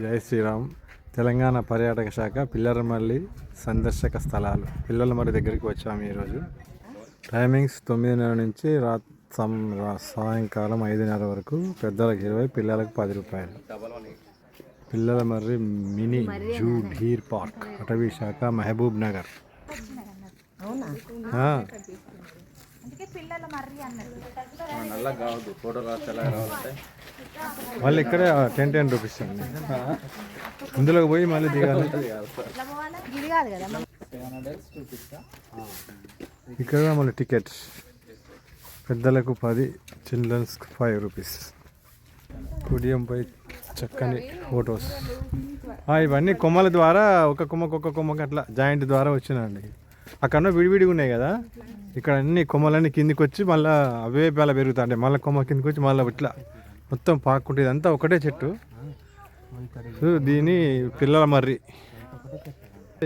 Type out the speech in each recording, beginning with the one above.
జై శ్రీరామ్. తెలంగాణ పర్యాటక శాఖ పిల్లరమల్లి సందర్శక స్థలాలు. పిల్లలమర్రి దగ్గరికి వచ్చాము ఈరోజు. టైమింగ్స్ తొమ్మిదిన్నర నుంచి రా సాయంకాలం ఐదున్నర వరకు పెద్దలకు ఇరవై పిల్లలకు పది రూపాయలు. పిల్లల మర్రి మినీ జూ ఢీర్ పార్క్ అటవీ శాఖ మహబూబ్ నగర్. పిల్లల మర్రి అన్నది నల్లగా కావద్దు. తెల్లగా రావాలంటే మళ్ళీ ఇక్కడే టెన్ టెన్ రూపీస్ అండి ఇందులోకి పోయి మళ్ళీ దిగాలి. ఇది కాదు కదా ఇక్కడ మళ్ళీ టికెట్ పెద్దలకు పది చిల్డ్రన్స్కి ఫైవ్ రూపీస్. కుడియంపై చక్కని ఫొటోస్. ఇవన్నీ కొమ్మల ద్వారా ఒక కొమ్మకు ఒక కొమ్మకి అట్లా జాయింట్ ద్వారా వచ్చినండి అక్కడ విడివిడిగా ఉన్నాయి కదా. ఇక్కడ అన్ని కొమ్మలన్నీ కిందికి వచ్చి మళ్ళీ అవే పేల అంటే మళ్ళీ కొమ్మ కిందికి వచ్చి మళ్ళీ ఇట్లా మొత్తం పాకుంటే ఇదంతా ఒకటే చెట్టు. దీని పిల్లల మర్రి.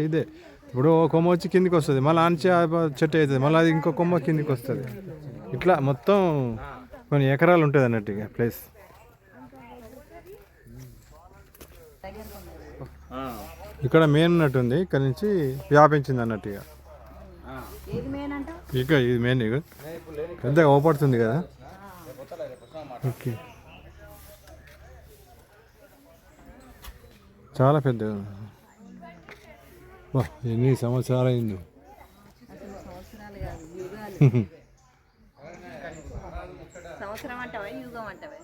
ఇదే. ఇప్పుడు ఓ కొమ్మ వచ్చి కిందికి వస్తుంది మళ్ళీ ఆంచి చెట్టు అవుతుంది మళ్ళీ అది ఇంకో కొమ్మ కిందికి వస్తుంది ఇట్లా మొత్తం కొన్ని ఎకరాలు ఉంటుంది అన్నట్టు ఇక ప్లేస్. ఇక్కడ మెయిన్ ఉన్నట్టుంది. ఇక్కడ నుంచి వ్యాపించింది అన్నట్టు ఇక ఇది మెయిన్ ఇక. పెద్దగా ఓపడుతుంది కదా? ఓకే. చాలా పెద్దగా వా ఎన్ని సంవత్సరాలు అయింది సంవత్సరం అంటావా? యుగం అంటావా?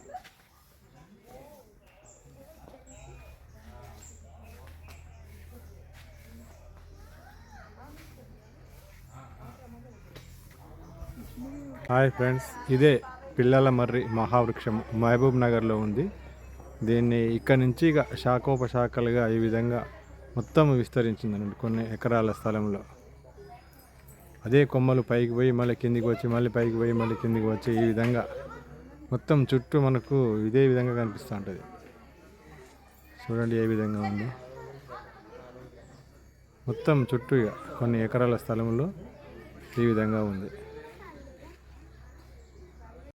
హాయ్ ఫ్రెండ్స్ ఇదే పిల్లల మర్రి మహావృక్షం మహబూబ్ నగర్లో ఉంది. దీన్ని ఇక్కడ నుంచి ఇక శాఖోపశాఖలుగా ఈ విధంగా మొత్తం విస్తరించిందండి కొన్ని ఎకరాల స్థలంలో. అదే కొమ్మలు పైకి పోయి మళ్ళీ కిందికి వచ్చి మళ్ళీ పైకి పోయి మళ్ళీ కిందికి వచ్చి ఈ విధంగా మొత్తం చుట్టూ మనకు ఇదే విధంగా కనిపిస్తూ ఉంటుంది. చూడండి ఏ విధంగా ఉంది. మొత్తం చుట్టూ ఇక కొన్ని ఎకరాల స్థలంలో ఈ విధంగా ఉంది.